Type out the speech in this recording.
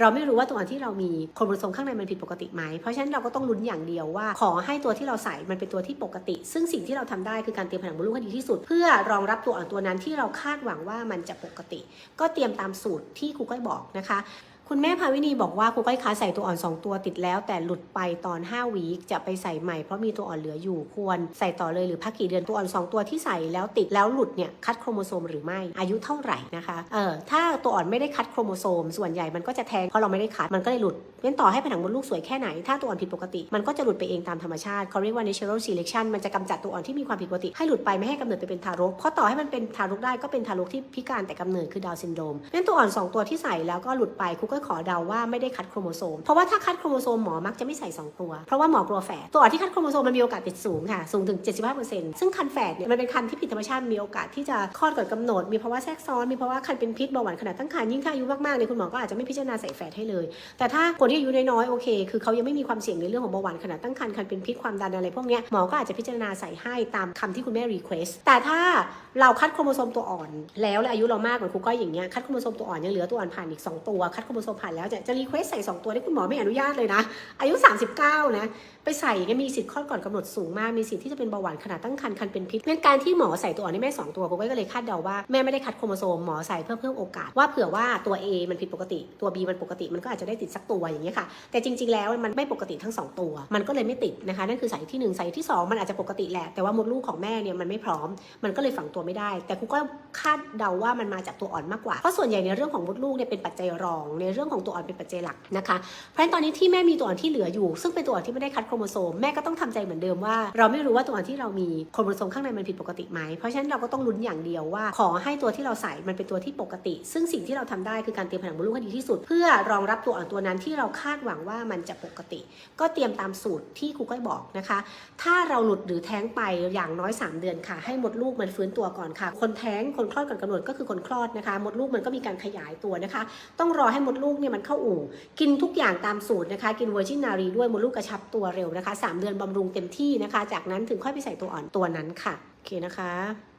เราไม่รู้ว่าตัวอ่อนที่เรามีโครโมโซมข้างในมันผิดปกติไหม เพราะฉะนั้นเราก็ต้องลุ้นอย่างเดียวว่า ขอให้ตัวที่เราใส่มันเป็นตัวที่ปกติ ซึ่งสิ่งที่เราทำได้คือการเตรียมผนังมดลูกให้ดีที่สุด เพื่อรองรับตัวอ่อนตัวนั้นที่เราคาดหวังว่ามันจะปกติ ก็เตรียมตามสูตรที่ครูก้อยบอกนะคะ คุณแม่ภาวินีบอกว่าครูก้อยคะใส่ตัวอ่อน 2 ตัวติดแล้ว แต่หลุดไปตอน 5 วีคจะไปใส่ใหม่เพราะมีตัวอ่อนเหลืออยู่ควร ใส่ต่อเลยหรือพักกี่เดือนตัวอ่อน 2 ตัวที่ใส่แล้วติดแล้วหลุดเนี่ยคัดโครโมโซมหรือไม่อายุเท่าไหร่นะคะเออถ้าตัวอ่อนไม่ได้คัดโครโมโซม ส่วนใหญ่มันก็จะแทงเพราะเราไม่ได้คัดมันก็เลยหลุดงั้นต่อให้ผนังมดลูกสวยแค่ไหน ถ้าตัวอ่อนผิดปกติ มันก็จะหลุดไปเองตามธรรมชาติเขาเรียกว่า natural selection มันจะกำจัดตัวอ่อนที่มีความผิดปกติ ให้หลุดไปไม่ให้กำเนิดไปเป็นทารกเพราะต่อให้มันเป็นทารกได้ก็เป็นทารกที่พิการแต่กำเนิดคือดาวซินโดรมงั้นตัวอ่อนสองตัวที่ใส่แล้วก็หลุดไปคก็ขอเดาว่าไม่ได้คัดโครโมโซม เพราะว่าถ้าคัดโครโมโซมหมอมักจะไม่ใส่ 2 ตัว เพราะว่าหมอกลัวแฝดตัวอ่อนที่คัดโครโมโซมมันมีโอกาสติดสูงค่ะ สูงถึง 75%ซึ่งคันแฝดเนี่ยมันเป็นคันที่ผิดธรรมชาติมีโอกาสที่จะคลอดก่อนกำหนด มีภาวะแทรกซ้อน มีภาวะคันเป็นพิษเบาหวานขนาดตั้งครรภ์ยิ่งถ้าอายุมากๆเนี่ยคุณหมอก็อาจจะไม่พิจารณาใส่แฝดให้เลย แต่ถ้าคนที่อายุน้อยๆโอเค คือเขายังไม่มีความเสี่ยงในเรื่องของเบาหวานขนาดตั้งครรภ์คันเป็นพิษความดันอะไรพวกเนี้ยหมอก็อาจจะพิจารณาใส่ให้ตามคำที่คุณแม่รีเควสแต่ถ้าเราคัดโครโมโซมตัวอ่อน แล้วและอายุเรามากเหมือนครูก้อยอย่างเงี้ยคัดโครโมโซมตัวอ่อนยังเหลือตัวอ่อนผ่านอีก 2 ตัวคัดโครโมโซผ่านแล้วจะจะรีเควสใส่ 2 ตัวที่คุณหมอไม่อนุญาตเลยนะ อายุ 39 นะ ไปใส่เงี้ยมีสิทธิ์คลอดก่อนกำหนดสูงมาก มีสิทธิ์ที่จะเป็นเบาหวานขนาดตั้งครรภ์คันเป็นพิษงั้นการที่หมอใส่ตัวอ่อนให้แม่ 2 ตัวครูก้ยก็เลยคาดเดาว่าแม่ไม่ได้คัดโครโมโซมหมอใส่เพื่อเพิ่มโอกาสว่าเผื่อว่าตัว A มันผิดปกติตัว B มันปกติมันก็อาจจะได้ติดสักตัวอย่างเงี้ยค่ะ แต่จริง ๆ แล้วมันไม่ปกติทั้งสองตัว มันก็เลยไม่ติดนะคะนั่นคือสายที่หนึ่งสายที่สองมันอาจจะปกติแหละแต่ว่ามดลูกของแม่เนี่ยมันไม่พร้อม มันก็เลยฝังตัวไม่ได้ แต่ครูก็คาดเดาว่ามันมาจากตัวอ่อนมากกว่าเพราะส่วนใหญ่ในเรื่องของมดลูกเนี่ยเป็นปัจจัยรอง ในเรื่องของตัวอ่อนเป็นปัจจัยหลักนะคะเพราะฉะนั้นตอนนี้ที่แม่มีตัวอ่อนที่เหลืออยู่ ซึ่งเป็นตัวอ่อนที่ไม่ได้คัดโครโมโซมแม่ก็ต้องทำใจเหมือนเดิมว่า เราไม่รู้ว่าตัวที่เรามีโครโมโซมข้างในมันผิดปกติไหมเพราะฉะนั้นเราก็ต้องลุ้นอย่างเดียวว่า ขอให้ตัวที่เราใส่มันเป็นตัวที่ปกติ ซึ่งสิ่งที่เราทำได้คือการเตรียมผนังมดลูกให้ดีที่สุด เพื่อรองรับตัวอ่อนตัวนั้นที่เราคาดหวังว่ามันจะปกติ ก็เตรียมตามสูตรที่ครูก้อยบอกนะคะ ถ้าเราหลุดหรือแท้งไปอย่างน้อย 3 เดือนค่ะ ให้มดลูกมันฟื้นตัวก่อนค่ะ คนแท้งคนคลอดก่อนกำหนดก็คือคนคลอดนะคะมดลูกมันก็มีการขยายตัวนะคะ ต้องรอให้มดลูกเนี่ยมันเข้าอู่ กินทุกอย่างตามสูตรนะคะ กินเวอร์จินนารีด้วยมดลูกกระชับตัวเร็วนะคะ 3 เดือนบำรุงเต็มที่นะคะ จากนั้นถึงค่อยไปใส่ตัวอ่อนตัวนั้นค่ะ โอเคนะคะ